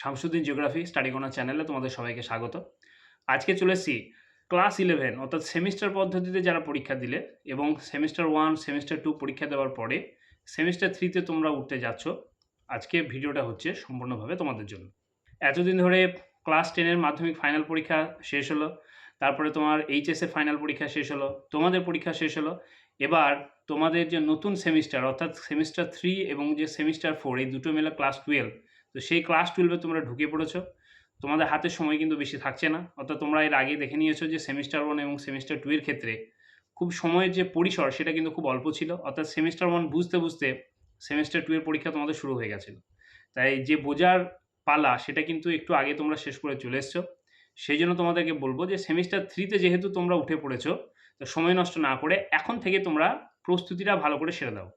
Shamsuddin geography study corner চ্যানেলে তোমাদের সবাইকে স্বাগত। আজকে চলে এসেছি ক্লাস ইলেভেন অর্থাৎ সেমিস্টার পদ্ধতিতে যারা পরীক্ষা দিলে এবং সেমিস্টার ওয়ান সেমিস্টার টু পরীক্ষা দেওয়ার পরে সেমিস্টার থ্রিতে তোমরা উঠতে যাচ্ছ। আজকে ভিডিওটা হচ্ছে সম্পূর্ণভাবে তোমাদের জন্য। এতদিন ধরে ক্লাস টেনের মাধ্যমিক ফাইনাল পরীক্ষা শেষ হলো, তারপরে তোমার এইচএসের ফাইনাল পরীক্ষা শেষ হলো, তোমাদের পরীক্ষা শেষ হলো, এবার তোমাদের যে নতুন সেমিস্টার অর্থাৎ সেমিস্টার থ্রি এবং যে সেমিস্টার ফোর এই দুটো মেলা ক্লাস টুয়েলভ তো সেই ক্লাস টুয়েলভে তোমরা ঢুকে পড়েছো। তোমাদের হাতে সময় কিন্তু বেশি থাকছে না। অর্থাৎ তোমরা এর আগে দেখে নিয়েছো যে সেমিস্টার ওয়ান এবং সেমিস্টার টু এর ক্ষেত্রে খুব সময়ের যে পরিসর, সেটা কিন্তু খুব অল্প ছিল। অর্থাৎ সেমিস্টার ওয়ান বুঝতে বুঝতে সেমিস্টার টু এর পরীক্ষা তোমাদের শুরু হয়ে গেছিল। তাই যে বোঝার পালা, সেটা কিন্তু একটু আগে তোমরা শেষ করে চলে এসছো। সেই জন্য তোমাদেরকে বলব যে সেমিস্টার থ্রিতে যেহেতু তোমরা উঠে পড়েছো, তো সময় নষ্ট না করে এখন থেকে তোমরা প্রস্তুতিটা ভালো করে সেরে দাও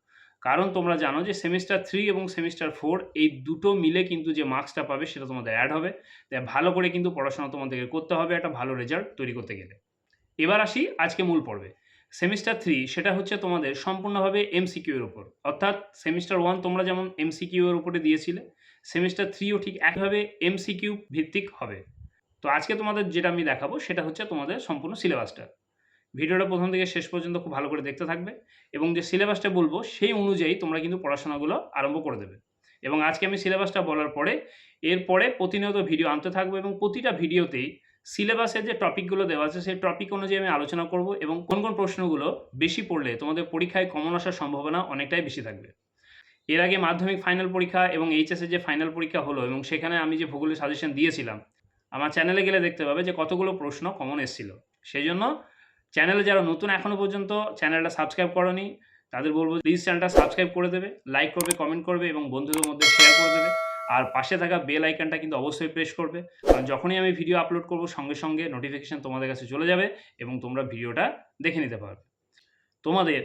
কারণ তোমরা জানো যে সেমিস্টার থ্রি এবং সেমিস্টার ফোর এই দুটো মিলে কিন্তু যে মার্কসটা পাবে সেটা তোমাদের অ্যাড হবে। তাই ভালো করে কিন্তু পড়াশোনা তোমাদেরকে করতে হবে একটা ভালো রেজাল্ট তৈরি করতে গেলে। এবার আসি আজকে মূল পর্বে। সেমিস্টার থ্রি সেটা হচ্ছে তোমাদের সম্পূর্ণভাবে এমসিকিউ এর উপর। অর্থাৎ সেমিস্টার ওয়ান তোমরা যেমন এমসিকিউ এর উপরে দিয়েছিলে সেমিস্টার থ্রিও ঠিক একভাবে এমসিকিউ ভিত্তিক হবে। তো আজকে তোমাদের যেটা আমি দেখাবো সেটা হচ্ছে তোমাদের সম্পূর্ণ সিলেবাসটা ভিডিওটা প্রথম থেকে শেষ পর্যন্ত খুব ভালো করে দেখতে থাকবে এবং যে সিলেবাসটা বলব সেই অনুযায়ী তোমরা কিন্তু পড়াশোনাগুলো আরম্ভ করে দেবে। এবং আজকে আমি সিলেবাসটা বলার পরে এরপরে প্রতিনিয়ত ভিডিও আনতে থাকব এবং প্রতিটা ভিডিওতেই সিলেবাসের যে টপিকগুলো দেওয়া আছে সেই টপিক অনুযায়ী আমি আলোচনা করব এবং কোন কোন প্রশ্নগুলো বেশি পড়লে তোমাদের পরীক্ষায় কমন আসার সম্ভাবনা অনেকটাই বেশি থাকবে। এর আগে মাধ্যমিক ফাইনাল পরীক্ষা এবং এইচএসের যে ফাইনাল পরীক্ষা হলো এবং সেখানে আমি যে ভূগোলের সাজেশন দিয়েছিলাম, আমার চ্যানেলে গেলে দেখতে পাবে যে কতগুলো প্রশ্ন কমন এসেছিল। সেই জন্য চ্যানেলে যারা নতুন এখনও পর্যন্ত চ্যানেলটা সাবস্ক্রাইব করনি, তাদের বলব প্লিজ চ্যানেলটা সাবস্ক্রাইব করে দেবে লাইক করবে কমেন্ট করবে এবং বন্ধুদের মধ্যে শেয়ার করে দেবে। আর পাশে থাকা বেল আইকনটা কিন্তু অবশ্যই প্রেস করবে। কারণ যখনই আমি ভিডিও আপলোড করব, সঙ্গে সঙ্গে নোটিফিকেশান তোমাদের কাছে চলে যাবে এবং তোমরা ভিডিওটা দেখে নিতে পারবে। তোমাদের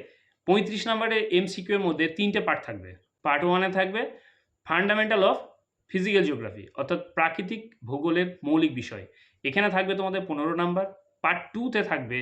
পঁয়ত্রিশ নম্বরের এমসিকিউ এর মধ্যে তিনটে পার্ট থাকবে। পার্ট ওয়ানে থাকবে ফান্ডামেন্টাল অফ ফিজিক্যাল জিওগ্রাফি অর্থাৎ প্রাকৃতিক ভূগোলের মৌলিক বিষয়। এখানে থাকবে তোমাদের পনেরো নাম্বার পার্ট টুতে থাকবে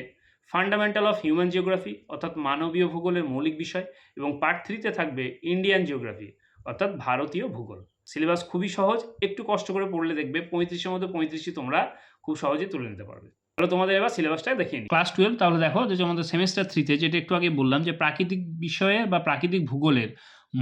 ফান্ডামেন্টাল অফ হিউম্যান জিওগ্রাফি অর্থাৎ মানবীয় ভূগোলের মৌলিক বিষয়, এবং পার্ট থ্রিতে থাকবে ইন্ডিয়ান জিওগ্রাফি অর্থাৎ ভারতীয় ভূগোল। সিলেবাস খুবই সহজ, একটু কষ্ট করে পড়লে দেখবে পঁয়ত্রিশের মধ্যে পঁয়ত্রিশই তোমরা খুব সহজেই তুলে নিতে পারবে। তাহলে তোমাদের এবার সিলেবাসটা দেখিয়ে ক্লাস টুয়েলভ তাহলে দেখো যে আমাদের সেমিস্টার থ্রিতে যেটা একটু আগে বললাম যে প্রাকৃতিক বিষয়ে বা প্রাকৃতিক ভূগোলের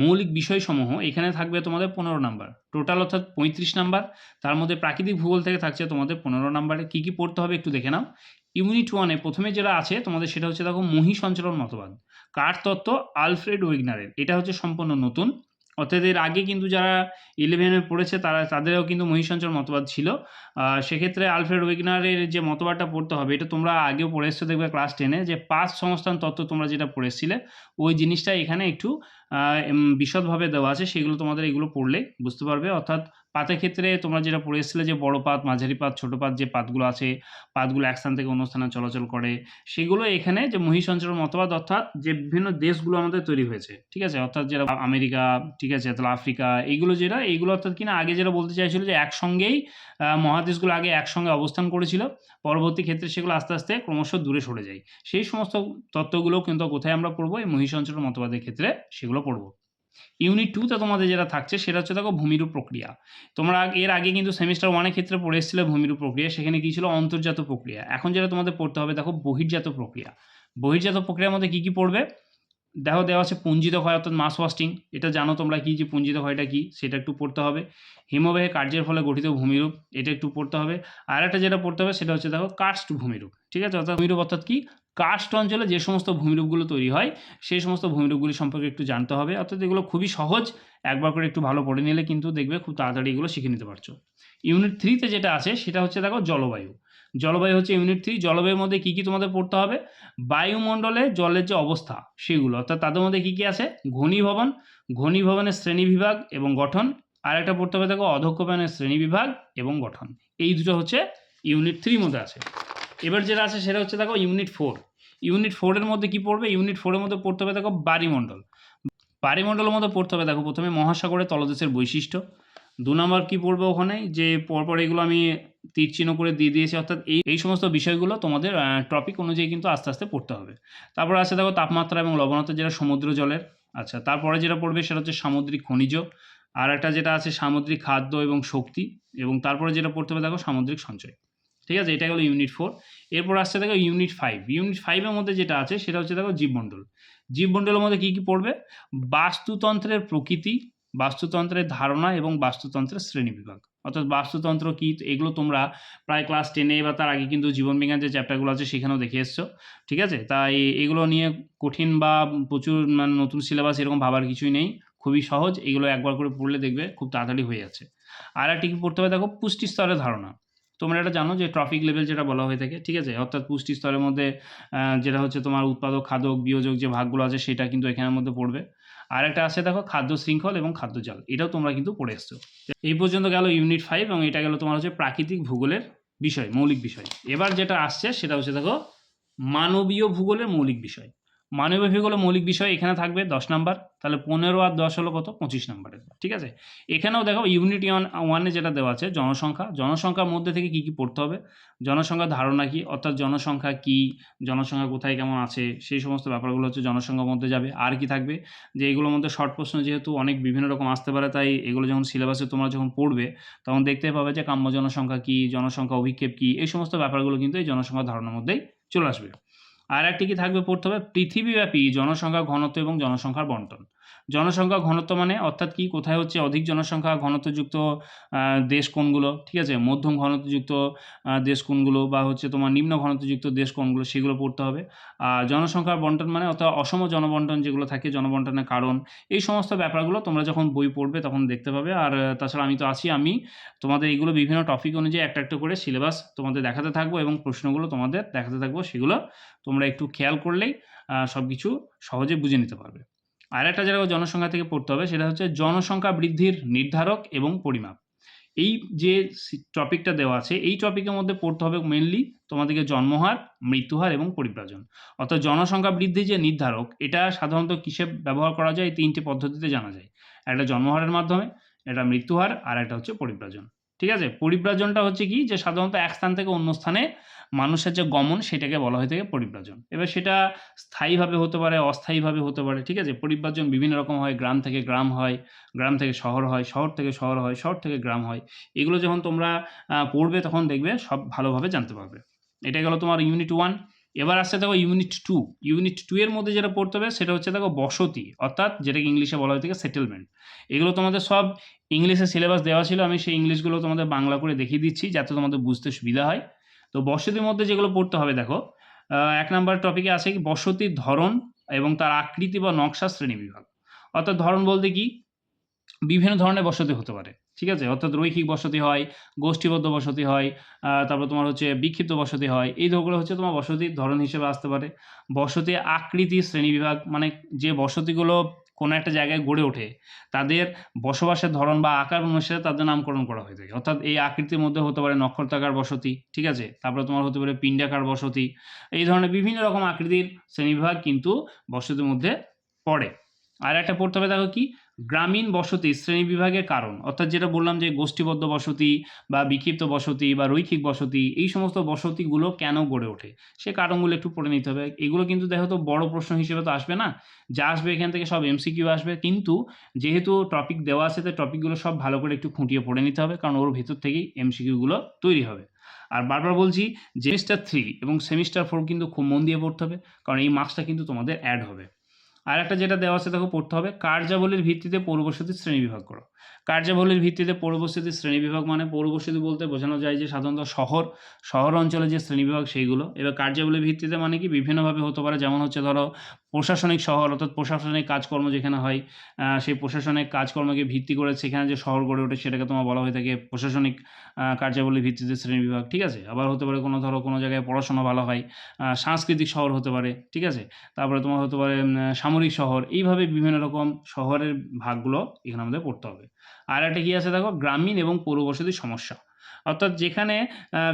মৌলিক বিষয়সমূহ, এখানে থাকবে তোমাদের পনেরো নাম্বার। টোটাল অর্থাৎ পঁয়ত্রিশ নাম্বার, তার মধ্যে প্রাকৃতিক ভূগোল থেকে থাকছে তোমাদের পনেরো নাম্বারে। কী কী পড়তে হবে একটু দেখে নাও। ইউনিট ওয়ানে প্রথমে যেটা আছে তোমাদের সেটা হচ্ছে দেখো মহি সঞ্চালন মতবাদ। কার তত্ত্ব? আলফ্রেড ওয়েগনারের এটা হচ্ছে সম্পূর্ণ নতুন। অর্থাৎ এর আগে কিন্তু যারা ইলেভেনে পড়েছে তারা, তাদেরও কিন্তু মহিষঞ্চল মতবাদ ছিল। সেক্ষেত্রে আলফ্রেড ওয়েগনারের যে মতবাদটা পড়তে হবে, এটা তোমরা আগেও পড়ে এসছো, দেখবে ক্লাস টেনে যে পাঁচ সংস্থান তত্ত্ব তোমরা যেটা পড়েছিলে ওই জিনিসটা এখানে একটু বিশদভাবে দেওয়া আছে। সেগুলো তোমাদের এগুলো পড়লে বুঝতে পারবে। অর্থাৎ পাতের ক্ষেত্রে তোমরা যেটা পড়ে এসেছিলে যে বড় পাত, মাঝারি পাত, ছোটো পাত যে পাতগুলো আছে, পাতগুলো এক স্থান থেকে অন্য স্থানে চলাচল করে, সেগুলো এখানে যে মহিষঞ্চল মতবাদ অর্থাৎ যে বিভিন্ন দেশগুলো আমাদের তৈরি হয়েছে, ঠিক আছে? অর্থাৎ যেটা আমেরিকা, ঠিক আছে? তাহলে আফ্রিকা এইগুলো যেটা এইগুলো অর্থাৎ কিনা আগে যেটা বলতে চাইছিল যে একসঙ্গেই মহাদেশগুলো আগে একসঙ্গে অবস্থান করেছিল, পরবর্তী ক্ষেত্রে সেগুলো আস্তে আস্তে ক্রমশ দূরে সরে যায়। সেই সমস্ত তত্ত্বগুলো কিন্তু কোথায় আমরা পড়ব? এই মহিষঞ্চল মতবাদের ক্ষেত্রে সেগুলো পড়ব। ইউনিট টুতে তোমাদের যেটা থাকছে সেটা হচ্ছে দেখো ভূমিরূপ প্রক্রিয়া। তোমরা এর আগে কিন্তু সেমিস্টার ওয়ানের ক্ষেত্রে পড়ে এসেছিলে ভূমিরূপ প্রক্রিয়া, সেখানে কী ছিল? অন্তর্জাত প্রক্রিয়া। এখন যেটা তোমাদের পড়তে হবে দেখো বহির্জাত প্রক্রিয়া। বহির্জাত প্রক্রিয়ার মধ্যে কী কী পড়বে? দেখো দেওয়া আছে পুঞ্জিত ক্ষয় অর্থাৎ মাস ওয়াস্টিং এটা জানো তোমরা কি যে পুঞ্জিত ক্ষয়টা কি? সেটা একটু পড়তে হবে। হিমবাহে কার্যের ফলে গঠিত ভূমিরূপ, এটা একটু পড়তে হবে। আর একটা যেটা পড়তে হবে সেটা হচ্ছে দেখো কার্স্ট ভূমিরূপ। ঠিক আছে? অর্থাৎ ভূমিরূপ অর্থাৎ কি? কাস্ট অঞ্চলে যে সমস্ত ভূমিরূপগুলো তৈরি হয়, সেই সমস্ত ভূমিরূপগুলি সম্পর্কে একটু জানতে হবে। অর্থাৎ এগুলো খুবই সহজ, একবার করে একটু ভালো পড়ে নিলে কিন্তু দেখবে খুব তাড়াতাড়ি এগুলো শিখে নিতে পারছ। ইউনিট থ্রিতে যেটা আছে, সেটা হচ্ছে দেখো জলবায়ু। জলবায়ু হচ্ছে ইউনিট থ্রি জলবায়ুর মধ্যে কী কী তোমাদের পড়তে হবে? বায়ুমণ্ডলে জলের যে অবস্থা, সেগুলো, অর্থাৎ তাদের মধ্যে কী কী আছে? ঘনীভবন, ঘনীভবনের শ্রেণীবিভাগ এবং গঠন আর একটা পড়তে হবে দেখো অধক্ষপনের শ্রেণীবিভাগ এবং গঠন। এই দুটো হচ্ছে ইউনিট থ্রির মধ্যে আছে। এবার যেটা আছে, সেটা হচ্ছে দেখো ইউনিট ফোর ইউনিট ফোরের মধ্যে কি পড়বে? ইউনিট ফোরের মধ্যে পড়তে হবে দেখো বাড়িমণ্ডল বাড়িমণ্ডলের মধ্যে পড়তে হবে দেখো প্রথমে মহাসাগরের তলদেশের বৈশিষ্ট্য। দু নম্বর কী পড়বে ওখানে? যে পরপর এগুলো আমি তীর চিহ্ন করে দিয়ে দিয়েছি, অর্থাৎ এই এই সমস্ত বিষয়গুলো তোমাদের টপিক অনুযায়ী কিন্তু আস্তে আস্তে পড়তে হবে। তারপর আছে দেখো তাপমাত্রা এবং লবণতা যেটা সমুদ্র জলের। আচ্ছা তারপরে যেটা পড়বে সেটা হচ্ছে সামুদ্রিক খনিজ। আর একটা যেটা আছে সামুদ্রিক খাদ্য এবং শক্তি, এবং তারপরে যেটা পড়তে হবে দেখো সামুদ্রিক সঞ্চয়। ঠিক আছে? এটা গেলো ইউনিট ফোর এরপর আসছে দেখো ইউনিট ফাইভ ইউনিট ফাইভের মধ্যে যেটা আছে, সেটা হচ্ছে দেখো জীবমণ্ডল জীবমণ্ডলের মধ্যে কী কী পড়বে? বাস্তুতন্ত্রের প্রকৃতি, বাস্তুতন্ত্রের ধারণা এবং বাস্তুতন্ত্রের শ্রেণীবিভাগ। অর্থাৎ বাস্তুতন্ত্র কী? এগুলো তোমরা প্রায় ক্লাস টেনে বা তার আগে কিন্তু জীবনবিজ্ঞান যে চ্যাপ্টারগুলো আছে, সেখানেও দেখে এসছো। ঠিক আছে? তাই এগুলো নিয়ে কঠিন বা প্রচুর মানে নতুন সিলেবাস এরকম ভাবার কিছুই নেই। খুবই সহজ। এগুলো একবার করে পড়লে দেখবে খুব তাড়াতাড়ি হয়ে যাচ্ছে। আর একটি কি পড়তে হবে দেখো? পুষ্টি স্তরের ধারণা। তোমরা এটা জানো যে ট্রফিক লেভেল যেটা বলা হয়ে থাকে, ঠিক আছে? অর্থাৎ পুষ্টি স্তরের মধ্যে যেটা হচ্ছে তোমার উৎপাদক, খাদক, বিয়োজক যে ভাগগুলো আছে সেটা কিন্তু এখানের মধ্যে পড়বে। আর একটা আছে দেখো, খাদ্য শৃঙ্খল এবং খাদ্য জাল, এটাও তোমরা কিন্তু পড়ে এসছো। এই পর্যন্ত গেল ইউনিট ফাইভ এবং এটা গেল তোমার হচ্ছে প্রাকৃতিক ভূগোলের বিষয়, মৌলিক বিষয়। এবার যেটা আসছে সেটা হচ্ছে দেখো, মানবীয় ভূগোলের মৌলিক বিষয়। মানবীয় ভূগোলের মৌলিক বিষয় এখানে থাকবে দশ নাম্বার, তাহলে পনেরো আর দশ হলো কত? পঁচিশ নাম্বারের, ঠিক আছে? এখানেও দেখো ইউনিট ওয়ান ওয়ানে যেটা দেওয়া আছে, জনসংখ্যা, জনসংখ্যার মধ্যে থেকে কি কি পড়তে হবে? জনসংখ্যার ধারণা কি? অর্থাৎ জনসংখ্যা কি? জনসংখ্যা কোথায় কেমন আছে? সেই সমস্ত ব্যাপারগুলো হচ্ছে জনসংখ্যার মধ্যে যাবে। আর কি থাকবে? যে এগুলোর মধ্যে শর্ট প্রশ্ন যেহেতু অনেক বিভিন্ন রকম আসতে পারে, তাই এগুলো যখন সিলেবাসে তোমরা যখন পড়বে, তখন দেখতে পাবে যে কাম্য জনসংখ্যা কি, জনসংখ্যা অভিক্ষেপ কি, এই সমস্ত ব্যাপারগুলো কিন্তু এই জনসংখ্যার ধারণার মধ্যেই চলে আসবে। আর একটি কি থাকবে পড়তে হবে? পৃথিবীব্যাপী জনসংখ্যা ঘনত্ব এবং জনসংখ্যার বন্টন। জনসংখ্যা ঘনত্ব মানে অর্থাৎ কি? কোথায় হচ্ছে অধিক জনসংখ্যা ঘনত্বযুক্ত দেশ কোনগুলো? ঠিক আছে? মধ্যম ঘনত্বযুক্ত দেশ কোনগুলো বা হচ্ছে তোমার নিম্ন ঘনত্বযুক্ত দেশ কোনগুলো সেগুলো পড়তে হবে। আর জনসংখ্যার বন্টন মানে অর্থাৎ অসম জনবন্টন যেগুলো থাকে জনবন্টনের কারণ। এই সমস্ত ব্যাপারগুলো তোমরা যখন বই পড়বে তখন দেখতে পাবে। আর তাছাড়া আমি তো আছি, আমি তোমাদের এইগুলো বিভিন্ন টপিক অনুযায়ী একটা একটা করে সিলেবাস তোমাদের দেখাতে থাকব এবং প্রশ্নগুলো তোমাদের দেখাতে থাকব, সেগুলো তোমরা একটু খেয়াল করলেই সব কিছু সহজে বুঝে নিতে পারবে। আর একটা যেটা জনসংখ্যা থেকে পড়তে হবে, সেটা হচ্ছে জনসংখ্যা বৃদ্ধির নির্ধারক এবং পরিমাপ। এই যে টপিকটা দেওয়া আছে, এই টপিকের মধ্যে পড়তে হবে মেনলি তোমাদেরকে জন্মহার, মৃত্যুহার এবং পরিব্রাজন। অর্থাৎ জনসংখ্যা বৃদ্ধির যে নির্ধারক, এটা সাধারণত কিসে ব্যবহার করা যায়? এই তিনটে পদ্ধতিতে জানা যায়। একটা জন্মহারের মাধ্যমে, একটা মৃত্যুহার, আর একটা হচ্ছে পরিব্রাজন। ঠিক আছে? পরিব্রাজনটা হচ্ছে কি? যে সাধারণত এক স্থান থেকে অন্য স্থানে মানুষের যে গমন সেটাকে বলা হয়ে থাকে পরিব্রাজন। এবার সেটা স্থায়ীভাবে হতে পারে, অস্থায়ীভাবে হতে পারে, ঠিক আছে? পরিব্রাজন বিভিন্ন রকম হয়, গ্রাম থেকে গ্রাম হয়, গ্রাম থেকে শহর হয়, শহর থেকে শহর হয়, শহর থেকে গ্রাম হয়। এগুলো যখন তোমরা পড়বে তখন দেখবে সব ভালোভাবে জানতে পারবে। এটা গেল তোমার ইউনিট ওয়ান এবার আসছে দেখো ইউনিট টু ইউনিট টু এর মধ্যে যেটা পড়তে হবে সেটা হচ্ছে দেখো বসতি, অর্থাৎ যেটাকে ইংলিশে বলা হয়ে থাকে সেটেলমেন্ট এগুলো তোমাদের সব ইংলিশে সিলেবাস দেওয়া ছিল, আমি সেই ইংলিশগুলো তোমাদের বাংলা করে দেখিয়ে দিচ্ছি যাতে তোমাদের বুঝতে সুবিধা হয়। তো বসতির মধ্যে যেগুলো পড়তে হবে, দেখো। এক নাম্বার টপিকে আছে কি? বসতির ধরন এবং তার আকৃতি বা নকশা শ্রেণি বিভাগ। অর্থাৎ ধরন বলতে কি? বিভিন্ন ধরনের বসতি হতে পারে, ঠিক আছে? অর্থাৎ রৈখিক বসতি হয়, গোষ্ঠীবদ্ধ বসতি হয় তারপর তোমার হচ্ছে বিক্ষিপ্ত বসতি হয়। এই ধরগুলো হচ্ছে তোমার বসতির ধরন হিসেবে আসতে পারে। বসতি আকৃতি শ্রেণীবিভাগ মানে যে বসতিগুলো কোনো একটা জায়গায় গড়ে ওঠে, তাদের বসবাসের ধরন বা আকার অনুসারে তাদের নামকরণ করা হয়ে থাকে। অর্থাৎ এই আকৃতির মধ্যে হতে পারে নক্ষত্রাকার বসতি, ঠিক আছে? তারপরে তোমার হতে পারে পিণ্ডাকার বসতি। এই ধরনের বিভিন্ন রকম আকৃতির শ্রেণীবিভাগ কিন্তু বসতির মধ্যে পড়ে। আর একটা পড়তে হবে দেখো কি? গ্রামীণ বসতি শ্রেণি বিভাগের কারণ। অর্থাৎ যেটা বললাম যে গোষ্ঠীবদ্ধ বসতি বা বিক্ষিপ্ত বসতি বা রৈখিক বসতি, এই সমস্ত বসতিগুলো কেন গড়ে ওঠে? সে কারণগুলো একটু পড়ে নিতে হবে। এগুলো কিন্তু দেখো তো বড় প্রশ্ন হিসেবে তো আসবে না? যা আসবে এখান থেকে সব এমসিকিউ আসবে। কিন্তু যেহেতু টপিক দেওয়া আছে, তো টপিকগুলো সব ভালো করে একটু খুঁটিয়ে পড়ে নিতে হবে। কারণ ওর ভেতর থেকেই এমসিকিউগুলো তৈরি হবে। আর বারবার বলছি সেমিস্টার থ্রি এবং সেমিস্টার ফোর কিন্তু খুব মন দিয়ে পড়তে হবে। কারণ এই মার্কসটা কিন্তু তোমাদের অ্যাড হবে। আর একটা যেটা দেওয়া আছে দেখো পড়তে হবে। কার্যাবলীর ভিত্তিতে পৌরবসতির শ্রেণীবিভাগ করো। কার্যাবলীর ভিত্তিতে পৌরবসতির শ্রেণীবিভাগ মানে পৌরবসতি বলতে বোঝানো যায় যে সাধারণত শহর শহর অঞ্চলে যে শ্রেণীবিভাগ সেইগুলো। এবার কার্যাবলীর ভিত্তিতে মানে কি বিভিন্নভাবে হতে পারে, যেমন হচ্ছে ধরো প্রশাসনিক শহর অর্থাৎ প্রশাসনিক কাজকর্ম যেখানে হয় সেই প্রশাসনিক কাজকর্মকে ভিত্তি করে সেখানে যে শহর গড়ে ওঠে সেটাকে তোমার বলা হয়ে থাকে প্রশাসনিক কার্যাবলীর ভিত্তিতে শ্রেণীবিভাগ ঠিক আছে? আবার হতে পারে কোনো ধরো কোনো জায়গায় পড়াশোনা ভালো হয় সাংস্কৃতিক শহর হতে পারে, ঠিক আছে? তারপরে তোমার হতে পারে সামরিক শহর, এইভাবে বিভিন্ন রকম শহরের ভাগগুলো এখানে আমাদের পড়তে হবে। আর একটা কী আছে দেখো? গ্রামীণ এবং পৌরবসতির সমস্যা। অর্থাৎ যেখানে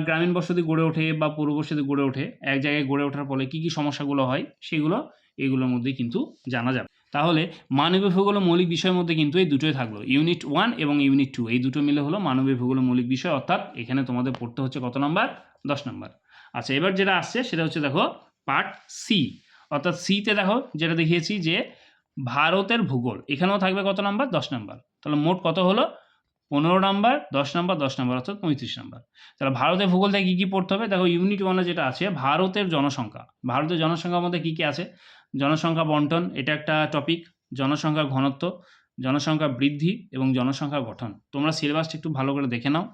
গ্রামীণ বসতি গড়ে ওঠে বা পৌরবসতি গড়ে ওঠে, এক জায়গায় গড়ে ওঠার ফলে কী কী সমস্যাগুলো হয়? সেগুলো এগুলোর মধ্যে কিন্তু জানা যাবে। তাহলে মানবীয় ভূগোল মৌলিক বিষয়ের মধ্যে কিন্তু এই দুটোই থাকল। ইউনিট ওয়ান এবং ইউনিট টু, এই দুটো মিলে হলো মানবীয় ভূগোল মৌলিক বিষয়। অর্থাৎ এখানে তোমাদের পড়তে হচ্ছে কত নম্বর? দশ নম্বর। আচ্ছা এবার যেটা আসছে সেটা হচ্ছে দেখো, পার্ট সি। অর্থাৎ সিতে দেখো, যেটা দেখিয়েছি যে ভারতের ভূগোল, এখানেও থাকবে কত নাম্বার? দশ নাম্বার। তাহলে মোট কত হলো? পনেরো নাম্বার, দশ নাম্বার দশ নাম্বার, অর্থাৎ পঁয়ত্রিশ নাম্বার। তাহলে ভারতের ভূগোল থেকে কী কী পড়তে হবে? দেখো ইউনিট ওয়ানে যেটা আছে, ভারতের জনসংখ্যা। ভারতের জনসংখ্যার মধ্যে কী কী আছে? জনসংখ্যা বন্টন, এটা একটা টপিক জনসংখ্যার ঘনত্ব, জনসংখ্যা বৃদ্ধি এবং জনসংখ্যা গঠন। তোমরা সিলেবাসটা একটু ভালো করে দেখে নাও।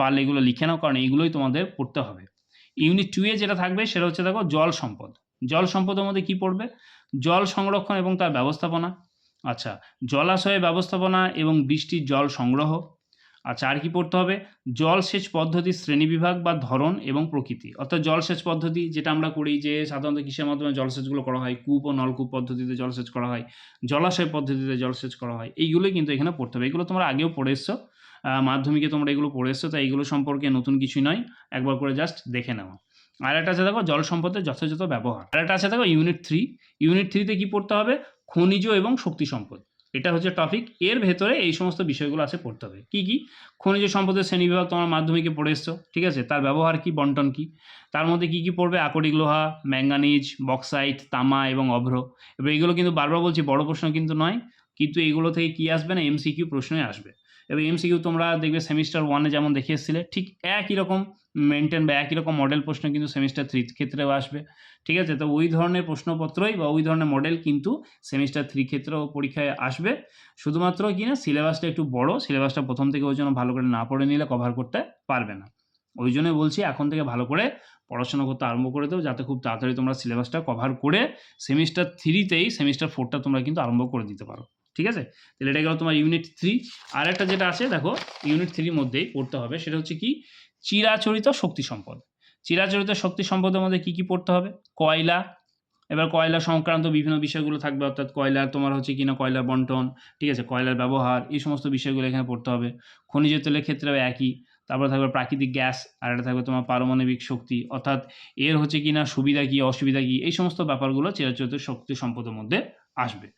পারলে এগুলো লিখে নাও, কারণ এইগুলোই তোমাদের পড়তে হবে। ইউনিট টু এ যেটা থাকবে, সেটা হচ্ছে, দেখো, জল সম্পদ। জল সম্পদের মধ্যে কি পড়বে? জল সংরক্ষণ এবং তার ব্যবস্থাপনা। আচ্ছা জলাশয় ব্যবস্থাপনা এবং বৃষ্টির জল সংগ্রহ। আচ্ছা আর কি পড়তে হবে? জলসেচ পদ্ধতির শ্রেণীবিভাগ বা ধরন এবং প্রকৃতি। অর্থাৎ জলসেচ পদ্ধতি যেটা আমরা করি যে সাধারণত কিসের মাধ্যমে জলসেচগুলো করা হয়? কূপ ও নলকূপ পদ্ধতিতে জলসেচ করা হয়। জলাশয় পদ্ধতিতে জলসেচ করা হয়। এইগুলোই কিন্তু এখানে পড়তে হবে। এগুলো তোমরা আগেও পড়ে এসছো। মাধ্যমিকে তোমরা এগুলো পড়ে এসছো, তাই এগুলো সম্পর্কে নতুন কিছুই নয়। একবার করে জাস্ট দেখে নেওয়া আর একটা আছে দেখো জল সম্পদের যথাযথ ব্যবহার। আর একটা আছে দেখো ইউনিট থ্রি ইউনিট থ্রিতে কি পড়তে হবে? খনিজ এবং শক্তি সম্পদ। এটা হচ্ছে টপিক এর ভেতরে এই সমস্ত বিষয়গুলো আছে পড়তে হবে। কী কী? খনিজ সম্পদের শ্রেণীবিভাগ তোমার মাধ্যমিকে পড়ে এসছো, ঠিক আছে? তার ব্যবহার কি? বন্টন কি? তার মধ্যে কি কি পড়বে? আকরিক লোহা, ম্যাঙ্গানিজ, বক্সাইট, তামা এবং অভ্র। এবার এগুলো কিন্তু বারবার বলছি, বড় প্রশ্ন কিন্তু নয়। কিন্তু এগুলো থেকে কি আসবে না? এমসিকিউ প্রশ্নই আসবে। এবার এমসিকিউ তোমরা দেখবে সেমিস্টার ওয়ানে যেমন দেখে এসেছিলে, ঠিক একই রকম মেনটেন বা একই রকম মডেল প্রশ্ন কিন্তু সেমিস্টার থ্রির ক্ষেত্রেও আসবে, ঠিক আছে? তো ওই ধরনের প্রশ্নপত্রই বা ওই ধরনের মডেল কিন্তু সেমিস্টার থ্রি ক্ষেত্রেও পরীক্ষায় আসবে। শুধুমাত্র কি না সিলেবাসটা একটু বড় সিলেবাসটা প্রথম থেকে ওই জন্য ভালো করে না পড়ে নিলে কভার করতে পারবে না। ওই জন্যই বলছি এখন থেকে ভালো করে পড়াশোনা করতে আরম্ভ করে দেবো যাতে খুব তাড়াতাড়ি তোমরা সিলেবাসটা কভার করে সেমিস্টার থ্রিতেই সেমিস্টার ফোরটা তোমরা কিন্তু আরম্ভ করে দিতে পারো। ঠিক আছে? তাহলে এটা গেল তোমার ইউনিট থ্রি আর একটা যেটা আছে, দেখো ইউনিট থ্রির মধ্যেই পড়তে হবে, সেটা হচ্ছে কি? চিরাচরিত শক্তি সম্পদ। চিরাচরিত শক্তি সম্পদের মধ্যে কী কী পড়তে হবে? কয়লা। এবার কয়লা সংক্রান্ত বিভিন্ন বিষয়গুলো থাকবে, অর্থাৎ কয়লার তোমার হচ্ছে কিনা, কয়লার বন্টন, ঠিক আছে, কয়লার ব্যবহার, এই সমস্ত বিষয়গুলো এখানে পড়তে হবে। খনিজ তেলের ক্ষেত্রেও একই। তারপরে থাকবে প্রাকৃতিক গ্যাস, আর একটা থাকবে তোমার পারমাণবিক শক্তি। অর্থাৎ এর হচ্ছে কিনা সুবিধা কী, অসুবিধা কী, এই সমস্ত ব্যাপারগুলো চিরাচরিত শক্তি সম্পদের মধ্যে আসবে।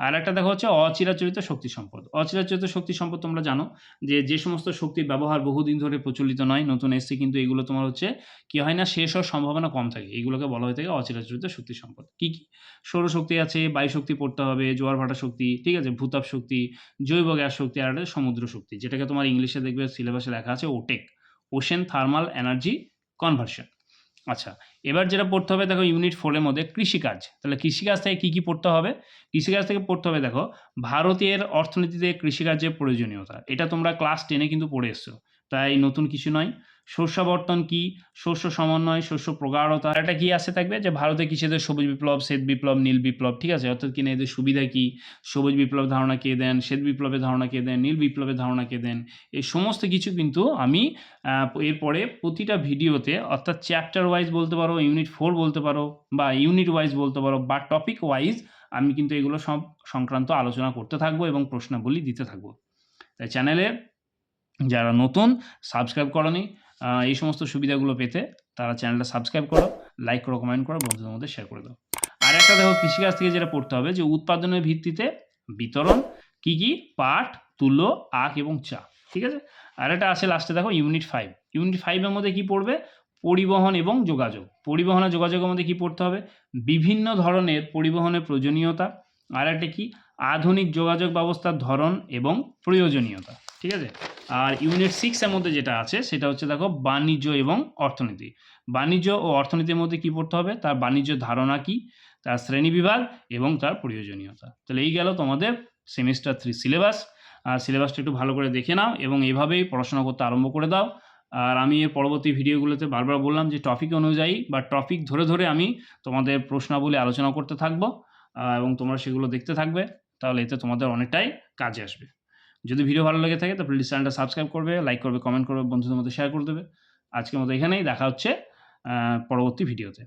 আর একটা দেখা হচ্ছে অচিরাচরিত শক্তি সম্পদ। অচিরাচরিত শক্তি সম্পদ তোমরা জানো যে যে সমস্ত শক্তির ব্যবহার বহুদিন ধরে প্রচলিত নয়, নতুন এসছে, কিন্তু এগুলো তোমার হচ্ছে কি হয় না, শেষ হওয়ার সম্ভাবনা কম থাকে। এগুলোকে বলা হয়ে থাকে অচিরাচরিত শক্তি সম্পদ। কি কি? সৌরশক্তি আছে, বায়ু শক্তি পড়তে হবে, জোয়ার ভাটা শক্তি, ঠিক আছে? ভূতাপ শক্তি, জৈব গ্যাস শক্তি, আর একটা সমুদ্র শক্তি, যেটাকে তোমার ইংলিশে দেখবে, সিলেবাসে লেখা আছে OTEC ocean thermal energy conversion আচ্ছা এবার যেটা পড়তে হবে দেখো ইউনিট ফোরের মধ্যে কৃষিকাজ। তাহলে কৃষিকাজ থেকে কী কী পড়তে হবে? কৃষিকাজ থেকে পড়তে হবে দেখো, ভারতের অর্থনীতিতে কৃষিকাজের প্রয়োজনীয়তা। এটা তোমরা ক্লাস টেনে কিন্তু পড়ে এসছো। তাই নতুন কিছু নয়। শস্যাবর্তন কি? শস্য সমন্বয়, শস্য প্রগাঢ়তা। এটা কি আসে থাকবে? যে ভারতে কৃষিদের সবুজ বিপ্লব, শ্বেত বিপ্লব, নীল বিপ্লব, ঠিক আছে? অর্থাৎ কিনা এদের সুবিধা কি? সবুজ বিপ্লব ধারণা কে দেন? শ্বেত বিপ্লবের ধারণা কে দেন? নীল বিপ্লবের ধারণা কে দেন? এই সমস্ত কিছু কিন্তু আমি এরপরে প্রতিটা ভিডিওতে, অর্থাৎ চ্যাপ্টার ওয়াইজ বলতে পারো ইউনিট ফোর বলতে পারো, বা ইউনিট ওয়াইজ বলতে পারো, বা টপিক ওয়াইজ আমি কিন্তু এগুলো সব সংক্রান্ত আলোচনা করতে থাকব এবং প্রশ্নাবলী দিতে থাকব। তাই চ্যানেলে যারা নতুন সাবস্ক্রাইব করনি এই সমস্ত সুবিধাগুলো পেতে তারা চ্যানেলটা সাবস্ক্রাইব করো লাইক করো কমেন্ট করো, বন্ধুদের মধ্যে শেয়ার করে দাও। আর একটা দেখো, কৃষিকাজ থেকে যেটা পড়তে হবে যে উৎপাদনের ভিত্তিতে বিতরণ, কি কি? পাট, তুলো, আখ এবং চা, ঠিক আছে? আর একটা আছে লাস্টে দেখো ইউনিট ফাইভ ইউনিট ফাইভের মধ্যে কি পড়বে? পরিবহন এবং যোগাযোগ। পরিবহন আর যোগাযোগের মধ্যে কি পড়তে হবে? বিভিন্ন ধরনের পরিবহনের প্রয়োজনীয়তা। আর একটা কি? আধুনিক যোগাযোগ ব্যবস্থার ধরন এবং প্রয়োজনীয়তা। ঠিক আছে? আর ইউনিট সিক্সের মধ্যে যেটা আছে, সেটা হচ্ছে দেখো বাণিজ্য এবং অর্থনীতি। বাণিজ্য ও অর্থনীতির মধ্যে কি পড়তে হবে? তার বাণিজ্য ধারণা কি? তার শ্রেণীবিভাগ এবং তার প্রয়োজনীয়তা। তাহলে এই গেল তোমাদের সেমিস্টার থ্রি সিলেবাস আর সিলেবাসটা একটু ভালো করে দেখে নাও এবং এইভাবেই পড়াশোনা করতে আরম্ভ করে দাও। আর আমি এর পরবর্তী ভিডিওগুলোতে বারবার বললাম যে টপিক অনুযায়ী বা টপিক ধরে ধরে আমি তোমাদের প্রশ্নাবলী আলোচনা করতে থাকব এবং তোমরা সেগুলো দেখতে থাকবে। তাহলে এতে তোমাদের অনেকটাই কাজে আসবে। যদি ভিডিও ভালো লেগে থাকে তো প্লিজ চ্যানেলটা সাবস্ক্রাইব করবে লাইক করবে কমেন্ট করবে, বন্ধুদের মধ্যে শেয়ার করে দেবে। আজকের মতো এখানেই, দেখা হচ্ছে পরবর্তী ভিডিওতে